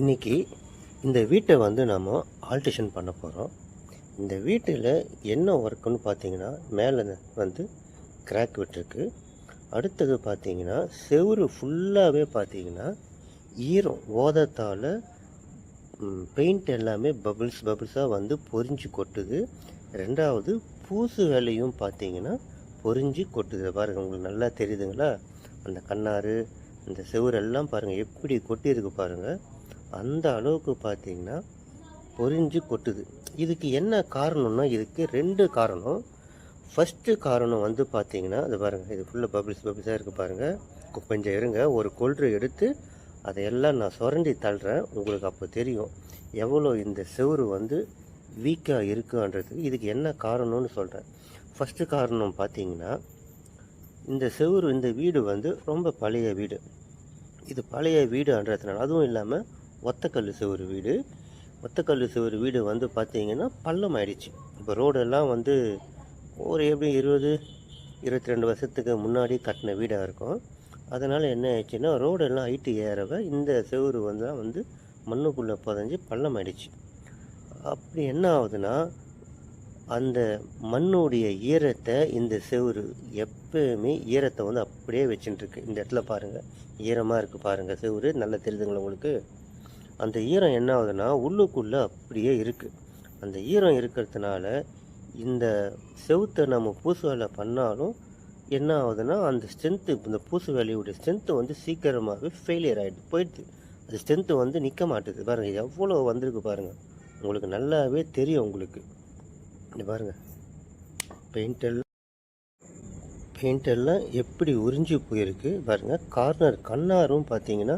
இன்னைக்கு இந்த வீட்டை வந்து நம்ம ஆல்ட்ரேஷன் பண்ண போகிறோம் இந்த வீட்டில் என்ன ஒர்க்குன்னு பார்த்தீங்கன்னா மேலே வந்து கிராக் விட்டுருக்கு. அடுத்தது பார்த்தீங்கன்னா செவுரு ஃபுல்லாகவே பார்த்தீங்கன்னா ஈரம் ஓதத்தால் பெயிண்ட் எல்லாமே பபிள்ஸ் பபிள்ஸாக வந்து பொரிஞ்சு கொட்டுது. ரெண்டாவது பூசு வேலையும் பார்த்தீங்கன்னா பொரிஞ்சு கொட்டுது. பாருங்கள் உங்களுக்கு நல்லா தெரியுதுங்களா? அந்த கண்ணாறு அந்த செவுரெல்லாம் பாருங்கள் எப்படி கொட்டியிருக்கு பாருங்கள் அந்த அளவுக்கு பார்த்தீங்கன்னா பொரிஞ்சு கொட்டுது. இதுக்கு என்ன காரணம்னா இதுக்கு ரெண்டு காரணம். ஃபஸ்ட்டு காரணம் வந்து பார்த்தீங்கன்னா அது பாருங்கள் இது ஃபுல்லாக பபிள்ஸ் பபிள்ஸாக இருக்குது பாருங்கள் கொஞ்சம் இருங்க ஒரு கொல்று எடுத்து அதையெல்லாம் நான் சுரண்டி தள்ளுறேன். உங்களுக்கு அப்போ தெரியும் எவ்வளோ இந்த செவரு வந்து வீக்காக இருக்குன்றதுக்கு இதுக்கு என்ன காரணம்னு சொல்கிறேன் ஃபஸ்ட்டு காரணம் பார்த்தீங்கன்னா இந்த செவுரு இந்த வீடு வந்து ரொம்ப பழைய வீடு. இது பழைய வீடுன்றதுனால அதுவும் இல்லாமல் ஒத்தக்கல் சுவர் வீடு. ஒத்தக்கல் சுவர் வீடு வந்து பார்த்தீங்கன்னா பள்ளம் ஆயிடுச்சு. இப்போ ரோடெல்லாம் வந்து ஒரு எப்படி இருபது இருபத்தி ரெண்டு வருஷத்துக்கு முன்னாடி கட்டின வீடாக இருக்கும். அதனால் என்ன ஆயிடுச்சுன்னா ரோடெல்லாம் ஹைட்டு ஏறவ இந்த செவரு வந்து வந்து மண்ணுக்குள்ளே புதஞ்சி பள்ளம் ஆயிடுச்சு. அப்படி என்ன ஆகுதுன்னா அந்த மண்ணுடைய ஈரத்தை இந்த செவரு எப்பயுமே ஈரத்தை வந்து அப்படியே வச்சுட்டுருக்கு இந்த இடத்துல பாருங்கள் ஈரமாக இருக்குது பாருங்கள் செவுரு. நல்லா தெரியுதுங்களா உங்களுக்கு? அந்த ஈரம் என்ன ஆகுதுன்னா உள்ளுக்குள்ளே அப்படியே இருக்குது அந்த ஈரம் இருக்கிறதுனால இந்த செவுத்தை நம்ம பூசு வேலை பண்ணாலும் என்ன ஆகுதுன்னா அந்த ஸ்ட்ரென்த்து இந்த பூசு வேலையுடைய ஸ்ட்ரென்த்து வந்து சீக்கிரமாகவே ஃபெயிலியர் ஆகிடுது போயிடுது. அது ஸ்ட்ரென்த்து வந்து நிற்க மாட்டுது. பாருங்கள் எவ்வளோ வந்திருக்கு பாருங்கள் உங்களுக்கு நல்லாவே தெரியும் உங்களுக்கு. இங்க பாருங்கள் பெயிண்டெல்லாம் பெயிண்டெல்லாம் எப்படி உறிஞ்சி போயிருக்கு பாருங்கள் கார்னர் கண்ணாரும் பார்த்தீங்கன்னா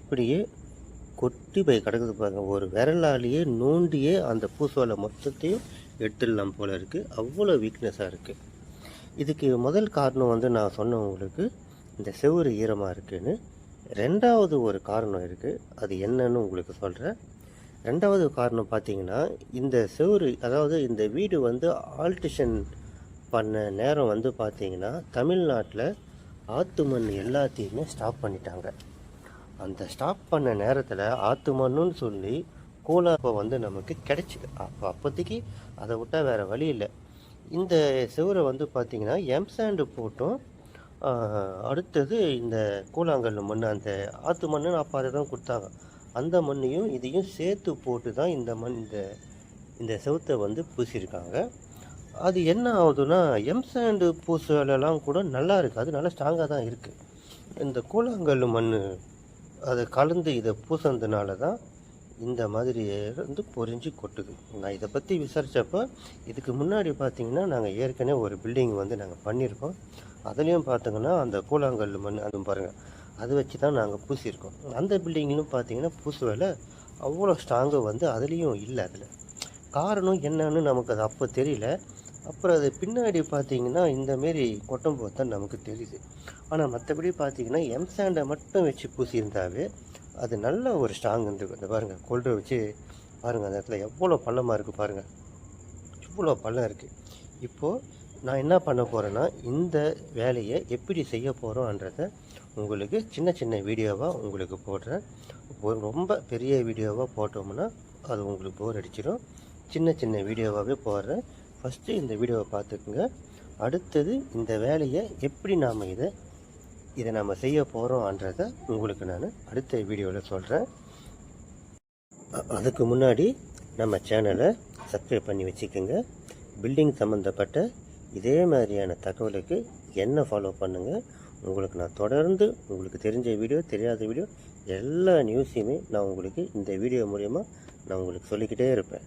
அப்படியே கொட்டி போய் கிடக்குது பாருங்க. ஒரு விரலாலேயே நோண்டியே அந்த பூசோலை மொத்தத்தையும் எடுத்துடலாம் போல் இருக்குது அவ்வளோ வீக்னஸாக இருக்குது இதுக்கு முதல் காரணம் வந்து நான் சொன்னேன் உங்களுக்கு இந்த செவ்வறு ஈரமாக இருக்குதுன்னு ரெண்டாவது ஒரு காரணம் இருக்குது அது என்னன்னு உங்களுக்கு சொல்கிறேன் ரெண்டாவது காரணம் பார்த்தீங்கன்னா இந்த செவ்வறு அதாவது இந்த வீடு வந்து ஆல்ட்ரேஷன் பண்ண நேரம் வந்து பார்த்தீங்கன்னா தமிழ்நாட்டில் ஆத்து மண் எல்லாத்தையுமே ஸ்டாப் பண்ணிட்டாங்க. அந்த ஸ்டாப் பண்ண நேரத்தில் ஆற்று மண்ணுன்னு சொல்லி கூலாப்பை வந்து நமக்கு கிடைச்சிது. அப்போ அப்போதைக்கு அதை விட்டால் வேறு வழி இல்லை. இந்த செவுரை வந்து பார்த்திங்கன்னா எம்சாண்டு போட்டும். அடுத்தது இந்த கூழாங்கல் மண் அந்த ஆற்று மண்ணுன்னு அப்போ அதை தான் கொடுத்தாங்க. அந்த மண்ணையும் இதையும் சேர்த்து போட்டு தான் இந்த மண் இந்த இந்த செவத்தை வந்து பூசியிருக்காங்க. அது என்ன ஆகுதுன்னா எம்சாண்டு சாண்டு வேலைலாம் கூட நல்லா இருக்குது அது நல்லா ஸ்ட்ராங்காக தான் இருக்குது இந்த கூழாங்கல் மண் அதை கலந்து இதை பூசினதுனால தான் இந்த மாதிரி வந்து பொறிஞ்சு கொட்டுது. நான் இதை பற்றி விசாரித்தப்போ இதுக்கு முன்னாடி பார்த்திங்கன்னா நாங்கள் ஏற்கனவே ஒரு பில்டிங் வந்து நாங்கள் பண்ணியிருக்கோம். அதுலேயும் பார்த்தீங்கன்னா அந்த கூழாங்கல் மண் அதுவும் பாருங்கள் அது வச்சு தான் நாங்கள் பூசியிருக்கோம். அந்த பில்டிங்லையும் பார்த்தீங்கன்னா பூசு வேலை அவ்வளோ ஸ்ட்ராங்கு வந்து அதுலேயும் இல்லை அதில். காரணம் என்னன்னு நமக்கு அது அப்போ தெரியல. அப்புறம் அது பின்னாடி பார்த்தீங்கன்னா இந்தமாரி கொட்டம் போது தான் நமக்கு தெரியுது. ஆனால் மற்றபடி பார்த்தீங்கன்னா எம் சாண்டை மட்டும் வச்சு பூசியிருந்தாவே அது நல்ல ஒரு ஸ்ட்ராங் இருந்திருக்கும் இந்த பாருங்கள் கொல்றை வச்சு பாருங்கள் அந்த இடத்துல எவ்வளோ பள்ளமாக இருக்குது பாருங்கள் இவ்வளோ பள்ளம் இருக்குது இப்போது நான் என்ன பண்ண போகிறேன்னா இந்த வேலையை எப்படி செய்ய போகிறோன்றத உங்களுக்கு சின்ன சின்ன வீடியோவாக உங்களுக்கு போடுறேன். ரொம்ப பெரிய வீடியோவாக போட்டோம்னா அது உங்களுக்கு போர் அடிச்சிடும் சின்ன சின்ன வீடியோவாகவே போடுறேன். ஃபஸ்ட்டு இந்த வீடியோவை பார்த்துக்குங்க. அடுத்தது இந்த வேலையை எப்படி நாம் இதை இதை நாம் செய்ய போகிறோன்றத உங்களுக்கு நான் அடுத்த வீடியோவில் சொல்கிறேன் அதுக்கு முன்னாடி நம்ம சேனலை சப்ஸ்கிரைப் பண்ணி வச்சுக்கோங்க. பில்டிங் சம்மந்தப்பட்ட இதே மாதிரியான தகவலுக்கு என்ன ஃபாலோ பண்ணுங்கள் உங்களுக்கு நான் தொடர்ந்து உங்களுக்கு தெரிஞ்ச வீடியோ தெரியாத வீடியோ எல்லா நியூஸையுமே நான் உங்களுக்கு இந்த வீடியோ மூலயமா நான் உங்களுக்கு சொல்லிக்கிட்டே இருப்பேன்.